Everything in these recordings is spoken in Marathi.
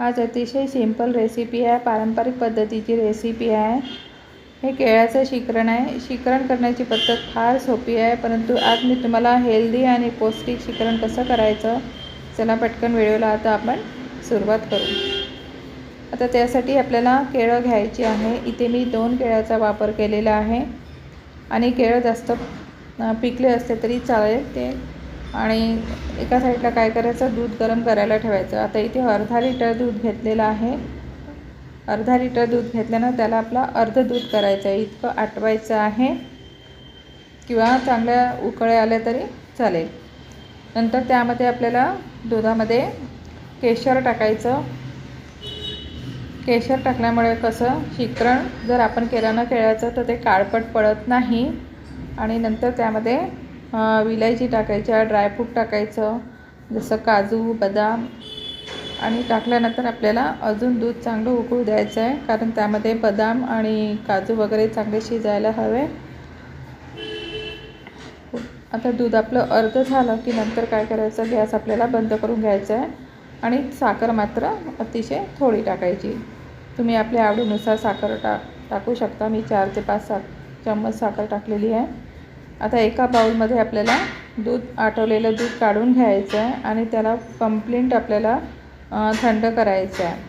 आज अतिशय सिंपल रेसिपी आहे पारंपरिक पद्धतीची रेसिपी आहे. हे केळ्याचं शिकरण आहे. शिकरण करण्याची पद्धत फार सोपी आहे परंतु आज मी तुम्हाला हेल्दी आणि पौष्टिक शिकरण कसं करायचं चला पटकन व्हिडिओला आता आपण सुरुवात करू. आता त्यासाठी आपल्याला केळं घ्यायची आहे. इथे मी दोन केळ्याचा वापर केलेला आहे. आणि केळं जास्त पिकले असते तरी चालेल. ते आणि एका साईडला काय करायचं? दूध गरम करायला ठेवायचं. आता इथे अर्धा लिटर दूध घेतलेलं आहे. अर्धा लिटर दूध घेतल्यानं त्याला आपला अर्ध दूध करायचं आहे. इतकं आटवायचं आहे. किंवा चांगल्या उकळ्या आल्या तरी चालेल. नंतर त्यामध्ये आपल्याला दुधामध्ये केशर टाकायचं. केशर टाकल्यामुळे कसं? शिकरण जर आपण केलं ना केळ्याचं तर ते काळपट पडत नाही. आणि नंतर त्यामध्ये विलायची टाकायच्या ड्रायफ्रूट टाकायचं जसं काजू बदाम आणि टाकल्यानंतर आपल्याला अजून दूध चांगलं उकळू द्यायचं आहे कारण त्यामध्ये बदाम आणि काजू वगैरे चांगले शिजायला हवे. आता दूध आपलं अर्ध झालं की नंतर काय करायचं गॅस आपल्याला बंद करून घ्यायचा आहे आणि साखर मात्र अतिशय थोडी टाकायची. तुम्ही आपल्या आवडीनुसार साखर टा टाकू शकता. मी चार ते पाच सा चम्मच साखर टाकलेली आहे. आता एका बाऊलमध्ये आपल्याला दूध आटवलेलं दूध काढून घ्यायचं आहे आणि त्याला कंप्लेंट आपल्याला थंड करायचं आहे.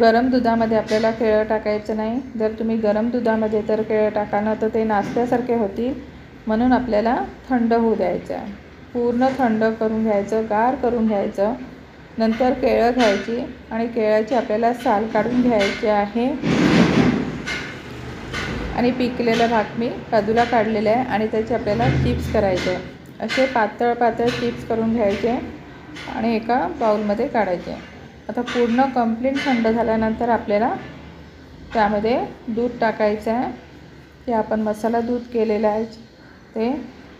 गरम दुधामध्ये आपल्याला केळं टाकायचं नाही. जर तुम्ही गरम दुधामध्ये तर केळं टाकाणं ना तर ते नाश्त्यासारखे होतील म्हणून आपल्याला थंड होऊ द्यायचं आहे. पूर्ण थंड करून घ्यायचं गार करून घ्यायचं. नंतर केळं घ्यायची आणि केळ्याची आपल्याला साल काढून घ्यायची आहे. आणि पिकलेला भाग मी बाजूला काढलेला आहे आणि त्याचे आपल्याला चिप्स करायचे आहे. असे पातळ पातळ चिप्स करून घ्यायचे आणि एका बाऊलमध्ये काढायचे आता पूर्ण कंप्लीट थंड झाल्यानंतर आपल्याला त्यामध्ये दूध टाकायचं आहे. ते आपण मसाला दूध केलेलं आहे ते.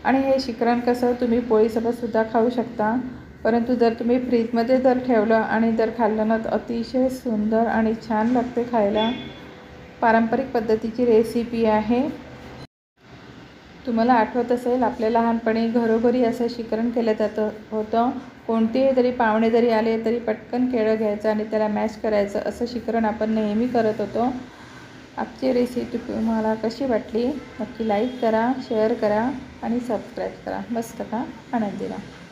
आणि हे शिकरण कसं तुम्ही पोळीसोबतसुद्धा खाऊ शकता. परंतु जर तुम्ही फ्रीजमध्ये जर ठेवलं आणि जर खाल्लं ना तर अतिशय सुंदर आणि छान लागते खायला. पारंपरिक पद्धतीची रेसिपी आहे. तुम्हाला आठवत असेल आपल्या लहानपणी घरोघरी असं शिकरण केलं जातं होतं. कोणतेही जरी पाहुणे जरी आले तरी पटकन केळं घ्यायचं आणि त्याला मॅश करायचं असं शिकरण आपण नेहमी करत होतो. आजची रेसिपी तुम्हाला कशी वाटली? नक्की लाईक करा शेअर करा आणि सबस्क्राईब करा. मस्त का? आनंदी राहा